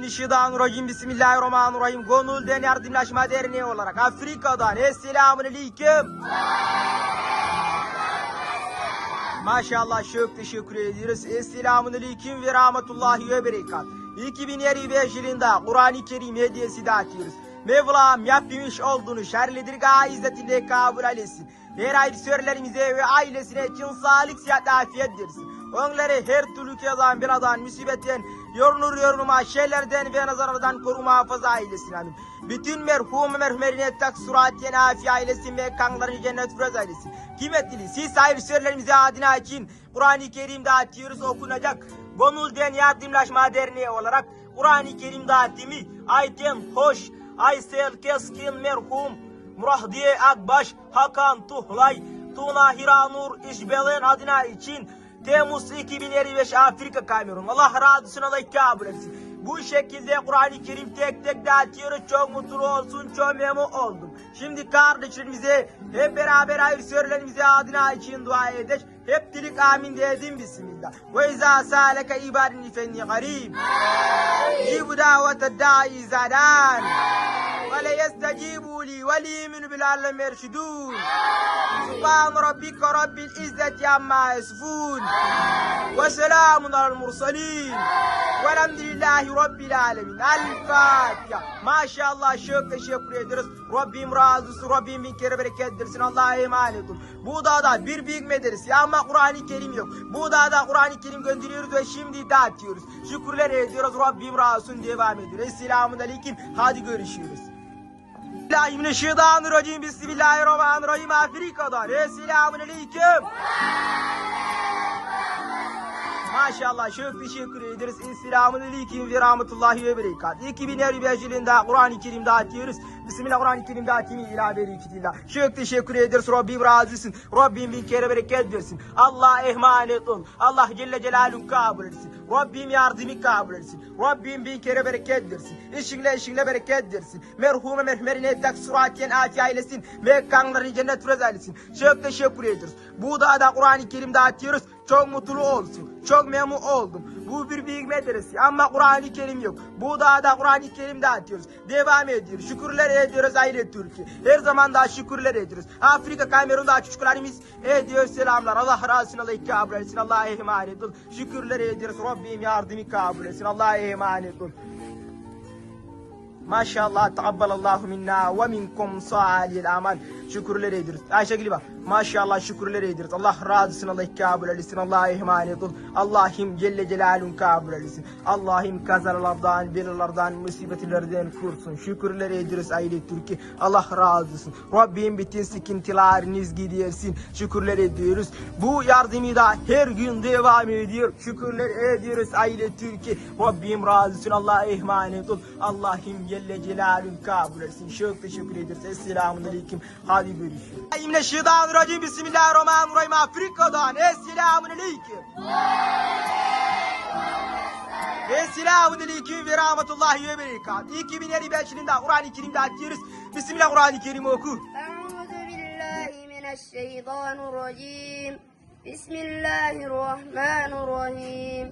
Euzubillahimineşşeytanirracim. Bismillahirrahmanirrahim. Gönülden Yardımlaşma Derneği olarak Afrika'dan Esselamun Aleyküm. Maşallah çok teşekkür ediyoruz. Esselamun Aleyküm ve Rahmetullahi ve Berekat. 2025 yılında Kur'an-ı Kerim hediyesi dağıtıyoruz. Mevlam yapmış olduğunu şerlidir izzetinde kabul eylesin. Her ayrı ve ailesine için sağlık, sıhhat, afiyet versin. Onları her türlü kezan, beladan, musibetten, yorulur yorulma, şeylerden ve nazarlardan koru muhafaza eylesin amin. Bütün merhum merhumerine tak suratiyen afiye eylesin ve kanlarını cennet firuz eylesin. Kıymetli siz ayrı sörlerimize adına için Kur'an-ı Kerim dağıtıyoruz okunacak. Gönülden Yardımlaşma Derneği olarak Kur'an-ı Kerim dağıtımı Ayten Hoş, Aysel Keskin merhum, Murahdiye Akbaş, Hakan Tuhlay, Tuna Hiranur İşbelen adına için Temmuz 2025 Afrika Kamerun. Allah razı olsun Allah kabul etsin. Bu şekilde Kur'an-ı Kerim tek tek dağıtıyoruz. Çok mutlu olsun, çok memnun oldum. Şimdi kardeşlerimize hep beraber hayır söylerimize adına için dua edeceğiz. Hep dilik amin dedim bismillah. Ve izâ sâleke ibadin fenni garib. Jibu davet da'i zadan. Ve le yestecibu li ve li min bilalem yerşidun. Subhan rabbike rabbil izzeti amma yasifun. Ve selamun alel mursalin. Velhamdülillahi Rabbil alemin. El Fatiha. Maşallah çok teşekkür ederiz. Rabbim razı olsun. Rabbim bin kere bereket versin. Allah'a emanet olun. Bu dağda bir büyük medrese ama Kur'an-ı Kerim yok. Bu dağda Kur'an-ı Kerim gönderiyoruz ve şimdi dağıtıyoruz. Şükürler ediyoruz. Rabbim razı olsun. Devam ediyoruz. Esselamun Aleyküm. Hadi görüşürüz. Bismillahirrahmanirrahim. Bismillahirrahmanirrahim. Afrika'dan. Esselamun Aleyküm. Maşallah çok teşekkür ederiz. Esselamun Aleyküm ve Rahmetullahi ve Berekat. 2025 yılında Kur'an-ı Kerim dağıtıyoruz. Bismillah Kur'an-ı Kerim dağıtımı ila bereketillah. Çok teşekkür ederiz. Rabbim razı. Rabbim bin kere bereket versin. Allah emanet ol. Allah Celle Celaluhu kabul etsin. Rabbim yardımı kabul etsin. Rabbim bin kere bereket versin. İşinle işinle bereket versin. Merhume merhumerine tak suratiyen ati ailesin. Ve kanlarını cennet firuz ailesin. Çok teşekkür ederiz. Bu dağda Kur'an-ı Kerim dağıtıyoruz. Çok mutlu olsun. Çok memnun oldum. Bu bir büyük medrese ama Kur'an-ı Kerim yok. Bu dağda Kur'an-ı Kerim dağıtıyoruz. Devam ediyoruz. Şükürler ediyoruz aile Türkiye. Her zaman daha şükürler ediyoruz. Afrika Kamerun'da çocuklarımız ediyor selamlar. Allah razı olsun. Allah kabul etsin. Allah'a emanet ol. Şükürler ediyoruz. Rabbim yardımı kabul etsin. Allah'a emanet ol. Maşallah takabbalallahu minna ve minkum salihil amal. Şükürler ediyoruz. Ayşegül bak. Maşallah şükürler ediyoruz. Allah razı olsun. Allah kabul etsin. Allah'a emanet ol. Allah'ım Celle Celalun kabul etsin. Allah'ım kazalardan, belalardan, musibetlerden kursun. Şükürler ediyoruz aile Türkiye. Allah razı olsun. Rabbim bütün sıkıntılarınız gidersin. Şükürler ediyoruz. Bu yardımı da her gün devam ediyor. Şükürler ediyoruz aile Türkiye. Rabbim razı olsun. Allah'a emanet ol. Allah'ım Celle Celalun kabul etsin. Çok teşekkür ederiz. Esselamun Aleyküm Hadi görüşürüz. Euzubillahimineşşeytanirracim. Bismillahirrahmanirrahim. Afrika'dan. Esselamun Aleyküm. Esselamun Aleyküm ve Rahmetullahi ve Berekat. 2025 yılında Kur'an-ı Kerim'de açıyoruz. Bismillah Kur'an-ı Kerim oku. أعوذ بالله من الشيطان الرجيم بسم الله الرحمن الرحيم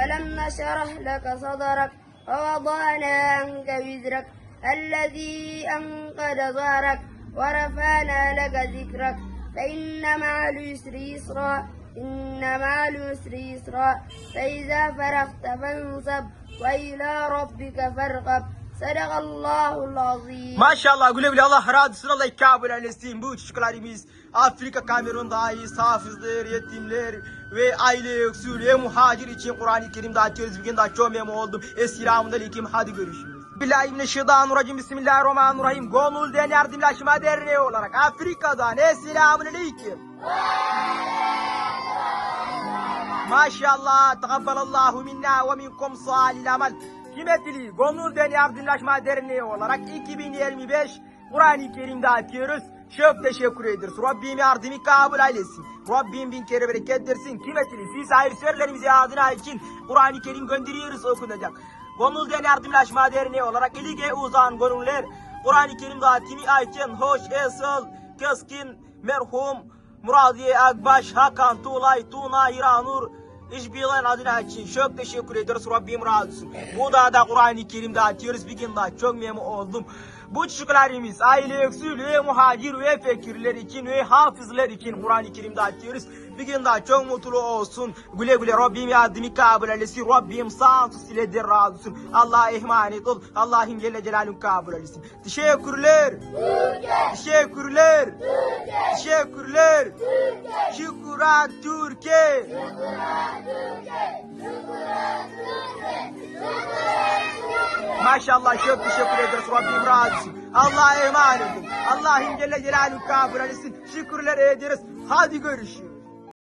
ألم نشرح لك صدرك ووضعنا عنك وزرك الذي أنقذ ظهرك ورفعنا لك ذكرك فإن مع اليسر يسرا إن مع اليسر يسرا فإذا فرغت فانصب وإلى ربك فارغب صدق الله العظيم Maşallah güle güle Allah razı olsun Allah kabul eylesin. Bu çocuklarımız Afrika Kamerun'dayız. Hafızlar, yetimler ve aile yoksul ve muhacir için Kur'an-ı Kerim dağıtıyoruz. Bugün daha çok memnun oldum. Esselamun Aleyküm. Hadi görüşürüz. Bismillahirrahmanirrahim. Bismillahirrahmanirrahim. Gönülden Yardımlaşma Derneği olarak Afrika'dan Esselamun Aleyküm. Maşallah. Takabbalallahu minna ve minkum salil amel. Kıymetli Gönülden Yardımlaşma Derneği olarak 2025 Kur'an-ı Kerim dağıtıyoruz. Çok teşekkür ederiz. Rabbim yardımı kabul eylesin. Rabbim bin kere bereket versin. Kıymetli siz hayırseverlerimize adına için Kur'an-ı Kerim gönderiyoruz okunacak. Gönülden Yardımlaşma Derneği olarak ilige uzan gönüller Kur'an-ı Kerim dağıtımı Ayten, Hoş, Esel, Keskin, Merhum, Muradiye Akbaş, Hakan, Tuğlay, Tuna, İranur, İşbirliğin adına için çok teşekkür ederiz. Rabbim razı olsun. Bu da da Kur'an-ı Kerim dağıtıyoruz. Bir gün daha çok memnun oldum. Bu çocuklarımız aile öksül ve muhacir ve fakirler için ve hafızlar için Kur'an-ı Kerim dağıtıyoruz. Bir gün daha çok mutlu olsun. Güle güle Rabbim yardımı kabul eylesin. Rabbim sağ siledir razı olsun. Allah'a emanet ol. Allah'ın Celle Celaluhu kabul eylesin. Teşekkürler. Teşekkürler. Teşekkürler. Şükran Türkiye. Maşallah çok teşekkür ederiz Rabbim razı. Allah'a emanet olun. Allah'ın Celle Celaluhu kabul eylesin. Şükürler ederiz. Hadi görüşürüz.